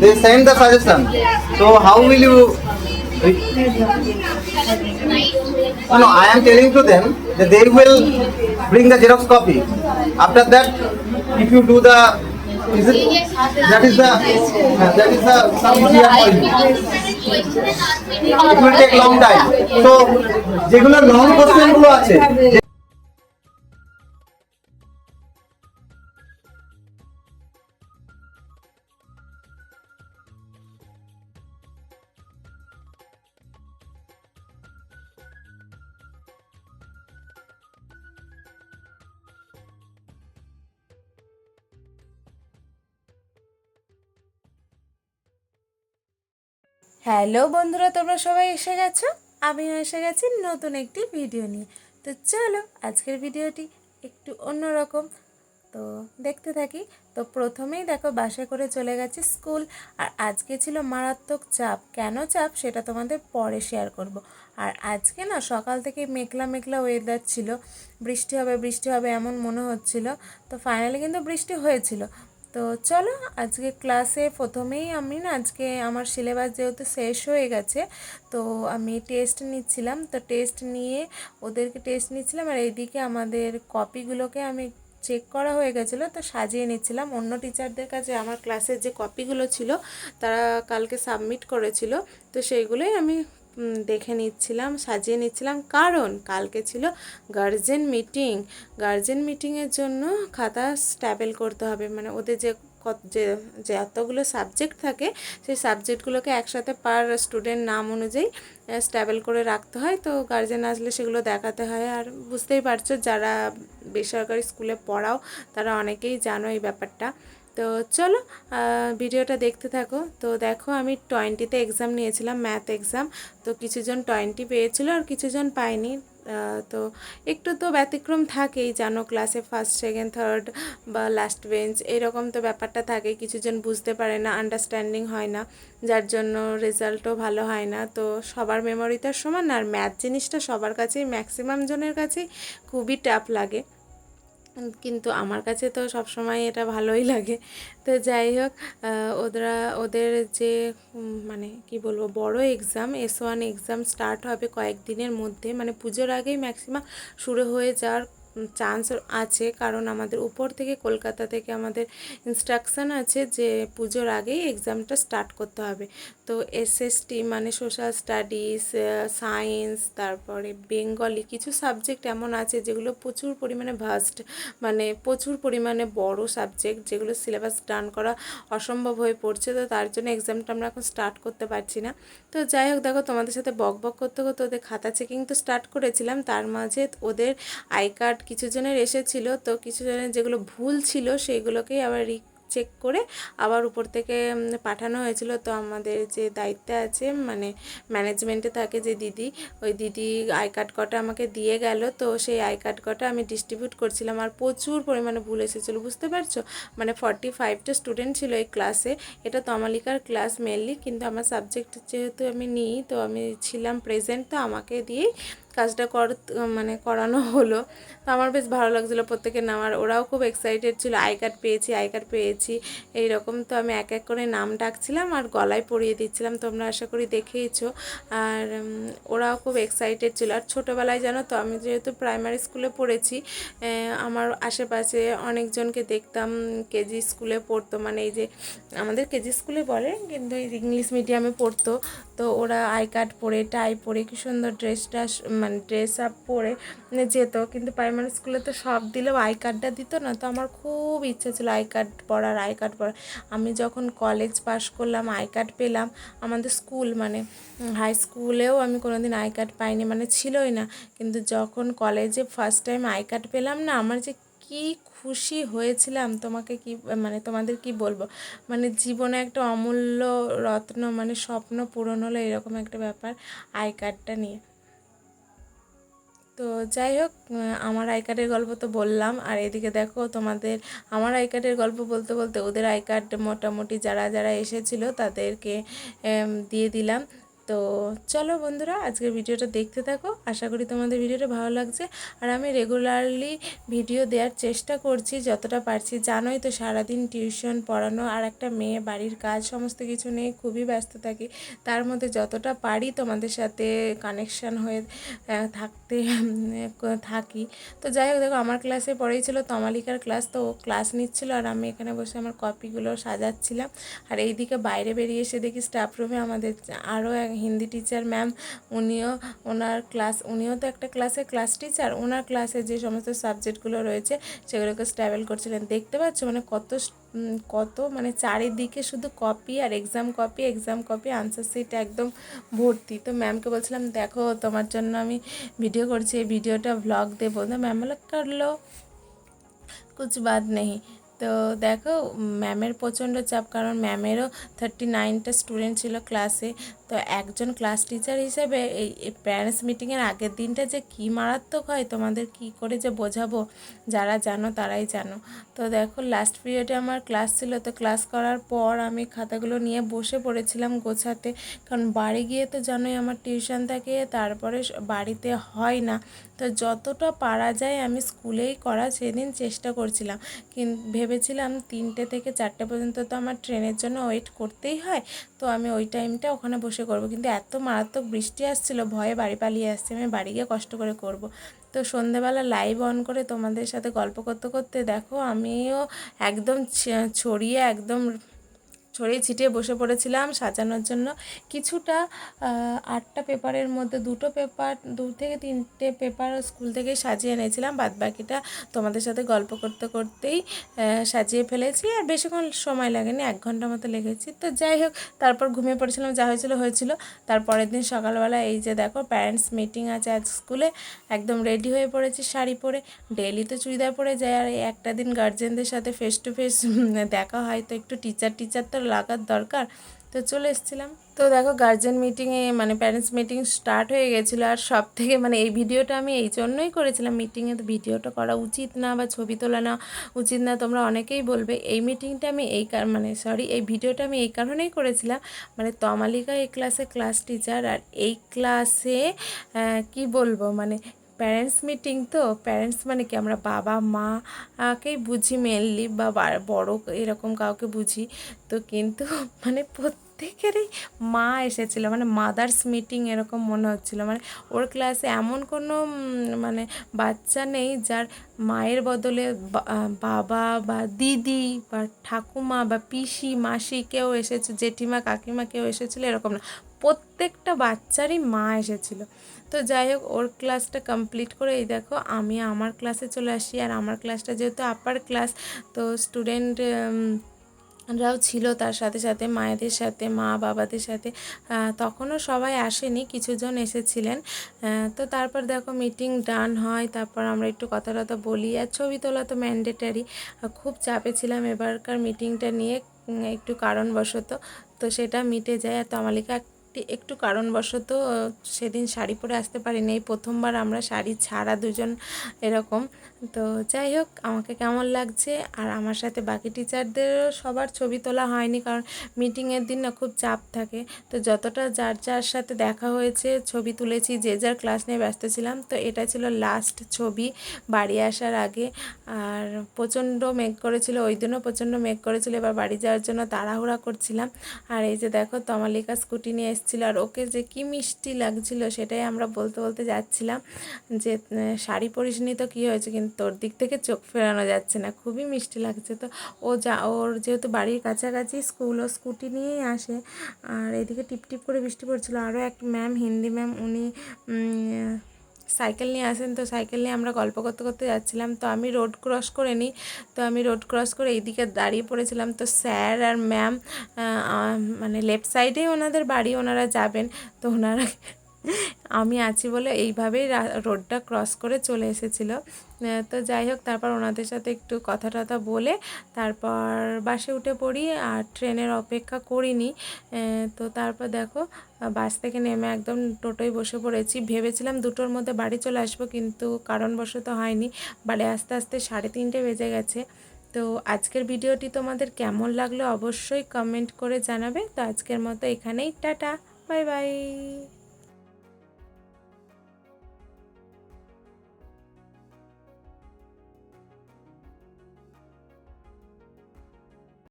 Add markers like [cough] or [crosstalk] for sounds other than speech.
they send the suggestion. So how will you? No, no, I am telling to them that they will bring the xerox copy. After that, if you do the, is it, that is the, uh, that is the some easier for you. It will take long time. So যেগুলো long কোশ্চেনগুলো আছে hello বন্ধুরা, তোমরা সবাই এসে গেছো? আমিও এসে গেছি নতুন একটি ভিডিও নিয়ে। তো চলো আজকের ভিডিওটি একটু অন্যরকম। তো দেখতে থাকি, তো প্রথমেই দেখো বাসে করে চলে গেছি স্কুল। আর আজকে ছিল মারাত্মক চাপ। কেন চাপ? সেটা তোমাদের পরে শেয়ার করব। আর আজকে না সকাল থেকে মেঘলা মেঘলা ওয়েদার ছিল। বৃষ্টি হবে বৃষ্টি হবে এমন মনে হচ্ছিল। তো ফাইনালি কিন্তু বৃষ্টি হয়েছিল। তো চলো আজকে ক্লাসে প্রথমেই আমি না আজকে আমার সিলেবাস যেহেতু শেষ হয়ে গেছে, তো আমি টেস্ট নিচ্ছিলাম। তো টেস্ট নিয়ে ওদেরকে টেস্ট নিচ্ছিলাম আর এইদিকে আমাদের কপিগুলোকে আমি চেক করা হয়ে গেছিল, তো সাজিয়ে নিচ্ছিলাম। অন্য টিচারদের কাছে আমার ক্লাসের যে কপিগুলো ছিল, তারা কালকে সাবমিট করেছিল। তো সেইগুলোই আমি দেখে নিচ্ছিলাম, সাজিয়ে নিচ্ছিলাম। কারণ কালকে ছিল গার্জেন মিটিং গার্জেন মিটিংয়ের জন্য খাতা স্ট্যাপেল করতে হবে। মানে ওদের যে কত যে যে এতগুলো সাবজেক্ট থাকে, সেই সাবজেক্টগুলোকে একসাথে পার স্টুডেন্ট নাম অনুযায়ী স্ট্যাবেল করে রাখতে হয়। তো গার্জেন আসলে সেগুলো দেখাতে হয়। আর বুঝতেই পারছ, যারা বেসরকারি স্কুলে পড়াও, তারা অনেকেই জানো এই ব্যাপারটা। তো চলো ভিডিওটা দেখতে থাকো। তো দেখো, আমি টোয়েন্টিতে এক্সাম নিয়েছিলাম ম্যাথ এক্সাম তো কিছুজন টোয়েন্টি পেয়েছিল আর কিছুজন পায়নি। তো একটু তো ব্যতিক্রম থাকেই, জানো ক্লাসে ফার্স্ট সেকেন্ড থার্ড বা লাস্ট বেঞ্চ এরকম তো ব্যাপারটা থাকে, কিছুজন বুঝতে পারে না আন্ডারস্ট্যান্ডিং হয় না, যার জন্য রেজাল্টও ভালো হয় না। তো সবার মেমোরি তো আর সমান, আর ম্যাথ জিনিসটা সবার কাছেই ম্যাক্সিমাম জনের কাছেই খুবই টাফ লাগে। কিন্তু আমার কাছে তো সব সময় এটা ভালোই লাগে। তো যাই হোক ওরা ওদের যে মানে কি বলব, বড় exam S one exam start হবে কয়েকদিনের মধ্যে। মানে পুজোর আগেই ম্যাক্সিমাম শুরু হয়ে যাওয়ার চান্স আছে। কারণ আমাদের উপর থেকে কলকাতা থেকে আমাদের ইনস্ট্রাকশান আছে যে পুজোর আগেই এক্সামটা স্টার্ট করতে হবে। তো এসএসটি মানে সোশ্যাল স্টাডিজ সায়েন্স তারপরে বেঙ্গলি কিছু সাবজেক্ট এমন আছে যেগুলো প্রচুর পরিমাণে ভাস্ট মানে প্রচুর পরিমাণে বড় সাবজেক্ট যেগুলো সিলেবাস ডান করা অসম্ভব হয়ে পড়ছে। তো তার জন্য এক্সামটা আমরা এখন স্টার্ট করতে পারছি না। তো যাই হোক, দেখো তোমাদের সাথে বক বক করতে করতে ওদের খাতা চেকিং তো স্টার্ট করেছিলাম। তার মাঝে ওদের আই কার্ড কিছু জনের এসেছিল, তো কিছু জনের যেগুলো ভুল ছিল সেইগুলোকেই আবার রি চেক করে আবার উপর থেকে পাঠানো হয়েছিল। তো আমাদের যে দায়িত্বে আছে মানে ম্যানেজমেন্টে থাকে যে দিদি, ওই দিদি আই কার্ড কটা আমাকে দিয়ে গেল। তো সেই আই কার্ড কটা আমি ডিস্ট্রিবিউট করছিলাম আর প্রচুর পরিমাণে ভুল এসেছিল, বুঝতে পারছ? মানে ফর্টি ফাইভটা স্টুডেন্ট ছিল এই ক্লাসে এটা তমালিকার ক্লাস মেনলি কিন্তু আমার সাবজেক্ট যেহেতু আমি নিই, তো আমি ছিলাম প্রেজেন্ট তো আমাকে দিয়েই কাজটা কর মানে করানো হলো। তো আমার বেশ ভালো লাগছিল প্রত্যেকের নাম আর ওরাও খুব এক্সাইটেড ছিল। আই কার্ড পেয়েছি আই কার্ড পেয়েছি। এইরকম তো আমি এক এক করে নাম ডাকছিলাম আর গলায় পরিয়ে দিচ্ছিলাম। তোমরা আশা করি দেখেইছো। আর ওরাও খুব এক্সাইটেড ছিল। আর ছোটোবেলায় জানো তো, আমি যেহেতু প্রাইমারি স্কুলে পড়েছি আমার আশেপাশে অনেকজনকে দেখতাম। কেজি স্কুলে পড়তো। মানে এই যে, আমাদের কেজি স্কুলে বলে, কিন্তু ইংলিশ মিডিয়ামে পড়তো। তো ওরা আই কার্ড পরে টাই পরে, কি সুন্দর ড্রেস ড্রেসটা মানে ড্রেস আপ পরে যেত। কিন্তু প্রাইমারি স্কুলে তো সব দিলেও আই কার্ডটা দিত না। তো আমার খুব ইচ্ছে ছিল আই কার্ড পড়ার আই কার্ড পড়ার আমি যখন কলেজ পাশ করলাম আই কার্ড পেলাম, আমাদের স্কুল মানে হাই স্কুলেও আমি কোনোদিন আই কার্ড পাইনি মানে ছিলই না। কিন্তু যখন কলেজে ফার্স্ট টাইম আই কার্ড পেলাম না, আমার যে কি খুশি হয়েছিলাম, তোমাকে কি মানে তোমাদের কি বলব? মানে জীবনে একটা অমূল্য রত্ন মানে স্বপ্ন পূরণ হলো এরকম একটা ব্যাপার আই কার্ডটা নিয়ে। তো যাই হোক আমার আই কার্ডের গল্প তো বললাম। আর এদিকে দেখো তোমাদের, আমার আই কার্ডের গল্প বলতে বলতে ওদের আই কার্ড মোটামুটি যারা যারা এসেছিল তাদেরকে দিয়ে দিলাম। তো চলো বন্ধুরা, আজকের ভিডিওটা দেখতে থাকো। আশা করি তোমাদের ভিডিওটা ভালো লাগছে। আর আমি রেগুলারলি ভিডিও দেওয়ার চেষ্টা করছি, যতটা পারছি। জানোই তো সারাদিন টিউশন পড়ানো আর একটা মেয়ে, বাড়ির কাজ সমস্ত কিছু নিয়ে খুবই ব্যস্ত থাকি। তার মধ্যে যতটা পারি তোমাদের সাথে কানেকশান হয়ে থাকতে থাকি। তো যাই হোক, দেখো, আমার ক্লাসে পড়েই ছিল তমালিকার ক্লাস তো ও ক্লাস নিচ্ছিল আর আমি এখানে বসে আমার কপিগুলো সাজাচ্ছিলাম। আর এইদিকে বাইরে বেরিয়ে এসে দেখি স্টাফ রুমে আমাদের আরও এক হিন্দি টিচার ম্যাম উনিও ওনার ক্লাস উনিও তো একটা ক্লাসে ক্লাস টিচার ওনার ক্লাসে যে সমস্ত সাবজেক্টগুলো রয়েছে, সেগুলোকে স্ট্যাবেল করছিলেন। দেখতে পাচ্ছ মানে কত কত মানে চারিদিকে শুধু কপি আর exam copy exam copy answer sheet একদম ভর্তি। তো ম্যামকে বলছিলাম, দেখো, তোমার জন্য আমি ভিডিও করছি, এই ভিডিওটা ভ্লগ দেবো। তো ম্যাম বলে করল? কুছ বাদ নেই। তো দেখো ম্যামের প্রচণ্ড চাপ, কারণ ম্যামেরও থার্টি নাইনটা স্টুডেন্ট ছিল ক্লাসে তো একজন ক্লাস টিচার হিসেবে এই প্যারেন্টস মিটিংয়ের আগের দিনটা যে কী মারাত্মক হয়, তোমাদের কি করে যে বোঝাবো? যারা জানো তারাই জানো। তো দেখো লাস্ট পিরিয়ডে আমার ক্লাস ছিল, তো ক্লাস করার পর আমি খাতাগুলো নিয়ে বসে পড়েছিলাম গোছাতে। কারণ বাড়ি গিয়ে তো জানোই আমার টিউশন থাকে, তারপরে বাড়িতে হয় না। তো যতটা পারা যায় আমি স্কুলেই করা সেদিন চেষ্টা করছিলাম। কিন্তু ভেবেছিলাম তিনটে থেকে চারটে পর্যন্ত তো আমার ট্রেনের জন্য ওয়েট করতেই হয়, তো আমি ওই টাইমটা ওখানে বসে করব। কিন্তু এত মারাত্মক বৃষ্টি আসছিল, ভয়ে বাড়ি পালিয়ে আসছে, আমি বাড়ি গিয়ে কষ্ট করে করব। তো সন্ধেবেলা লাইভ অন করে তোমাদের সাথে গল্প করতে করতে দেখো, আমিও একদম ছড়িয়ে একদম ছড়িয়ে ছিটিয়ে বসে পড়েছিলাম সাজানোর জন্য। কিছুটা আটটা পেপারের মধ্যে দুটো পেপার, দু থেকে তিনটে পেপার স্কুল থেকে সাজিয়ে এনেছিলাম। বাদ বাকিটা তোমাদের সাথে গল্প করতে করতেই সাজিয়ে ফেলেছি। আর বেশিক্ষণ সময় লাগেনি, এক ঘণ্টা মতো লেগেছি। তো যাই হোক, তারপর ঘুমিয়ে পড়েছিলাম, যা হয়েছিল হয়েছিল। তারপরের দিন সকালবেলা এই যে দেখো প্যারেন্টস মিটিং আছে আজ স্কুলে। একদম রেডি হয়ে পড়েছি শাড়ি পরে। ডেইলি তো চুড়িদার পরে যায় আর একটা দিন গার্জেনদের সাথে ফেস টু ফেস দেখা হয়। তো একটু টিচার টিচার তো লাগার দরকার, তো চলে এসেছিলাম। তো দেখো গার্জেন মিটিংয়ে মানে প্যারেন্টস মিটিং স্টার্ট হয়ে গেছিল আর সব থেকে মানে এই ভিডিওটা আমি এই জন্যই করেছিলাম মিটিংয়ে তো ভিডিওটা করা উচিত না বা ছবি তোলা না উচিত না, তোমরা অনেকেই বলবে। এই মিটিংটা আমি এই কার মানে সরি এই ভিডিওটা আমি এই কারণেই করেছিলাম মানে তমালিকা এই ক্লাসে ক্লাস টিচার আর এই ক্লাসে কি বলব মানে প্যারেন্টস মিটিং তো প্যারেন্টস মানে কি আমরা বাবা মা কেই বুঝি মেনলি বা বড় এরকম কাউকে বুঝি। তো কিন্তু [laughs] মানে প্রত্যেকেরই মা এসেছিল মানে মাদার্স মিটিং এরকম মনে হচ্ছিল। মানে ওর ক্লাসে এমন কোনো মানে বাচ্চা নেই যার মায়ের বদলে বাবা বা দিদি বা ঠাকুমা বা পিসি, মাসি কেউ এসেছে, জেঠিমা, কাকিমা কেউ এসেছিল, এরকম না। প্রত্যেকটা বাচ্চারই মা এসেছিল। তো যাই হোক, ওর ক্লাসটা কমপ্লিট করে এই দেখো, আমি আমার ক্লাসে চলে আসি। আর আমার ক্লাসটা যেহেতু আপার ক্লাস তো স্টুডেন্ট রাও ছিল তার সাথে সাথে, মায়েদের সাথে, মা বাবাদের সাথে তখনও সবাই আসেনি, কিছুজন এসেছিলেন। তো তারপর দেখো মিটিং ডান হয়, তারপর আমরা একটু কথা টথা বলি। আর ছবি তোলা তো ম্যান্ডেটারি খুব চাপে ছিলাম এবারকার মিটিংটা নিয়ে একটু কারণবশত। তো সেটা মিটে যায়। আর তমালিকা একটি কারণবশত সেদিন শাড়ি পরে আসতে পারিনি। এই প্রথমবার আমরা শাড়ি ছাড়া দুজন এরকম তো যাই হোক, আমাকে কেমন লাগছে? আর আমার সাথে বাকি টিচারদেরও সবার ছবি তোলা হয়নি, কারণ মিটিংয়ের দিন না খুব চাপ থাকে। তো যতটা যার যার সাথে দেখা হয়েছে, ছবি তুলেছি, যে যার ক্লাস নিয়ে ব্যস্ত ছিলাম, তো এটা ছিল লাস্ট ছবি বাড়ি আসার আগে। আর প্রচণ্ড মেঘ করেছিল, ওই দিনও প্রচণ্ড মেঘ করেছিল, এবার বাড়ি যাওয়ার জন্য তাড়াহুড়া করছিলাম। আর এই যে দেখো, তমালিকা স্কুটি নিয়ে এসেছিল, আর ওকে যে কি মিষ্টি লাগছিল, সেটাই আমরা বলতে বলতে যাচ্ছিলাম যে শাড়ি পরিসনি তো, কী হয়েছে? কিন্তু তোর দিক থেকে চোখ ফেরানো যাচ্ছে না, খুবই মিষ্টি লাগছে তো। ও যা, ওর যেহেতু বাড়ির কাছাকাছি স্কুল, ও স্কুটি নিয়েই আসে। আর এদিকে টিপ টিপ করে বৃষ্টি পড়ছিল। আরও এক ম্যাম, হিন্দি ম্যাম, উনি সাইকেল নিয়ে আসেন। তো সাইকেল নিয়ে আমরা গল্প করতে করতে যাচ্ছিলাম। তো আমি রোড ক্রস করে নিই। তো আমি রোড ক্রস করে এইদিকে দাঁড়িয়ে পড়েছিলাম। তো স্যার আর ম্যাম মানে লেফট সাইডেই ওনাদের বাড়ি, ওনারা যাবেন। তো ওনারা আমি আছি বলে এইভাবেই রোডটা ক্রস করে চলে এসেছিল। তো যাই হোক, তারপর ওনাদের সাথে একটু কথা টথা বলে তারপর বাসে উঠে পড়ি আর ট্রেনের অপেক্ষা করিনি। তো তারপর দেখো, বাস থেকে নেমে একদম টোটোয় বসে পড়েছি। ভেবেছিলাম দুটোর মধ্যে বাড়ি চলে আসব, কিন্তু কারণবশত হয়নি। বাড়ি আস্তে আস্তে সাড়ে তিনটে বেজে গেছে। তো আজকের ভিডিওটি তোমাদের কেমন লাগল অবশ্যই কমেন্ট করে জানাবে। তো আজকের মতো এখানেই, টাটা বাই বাই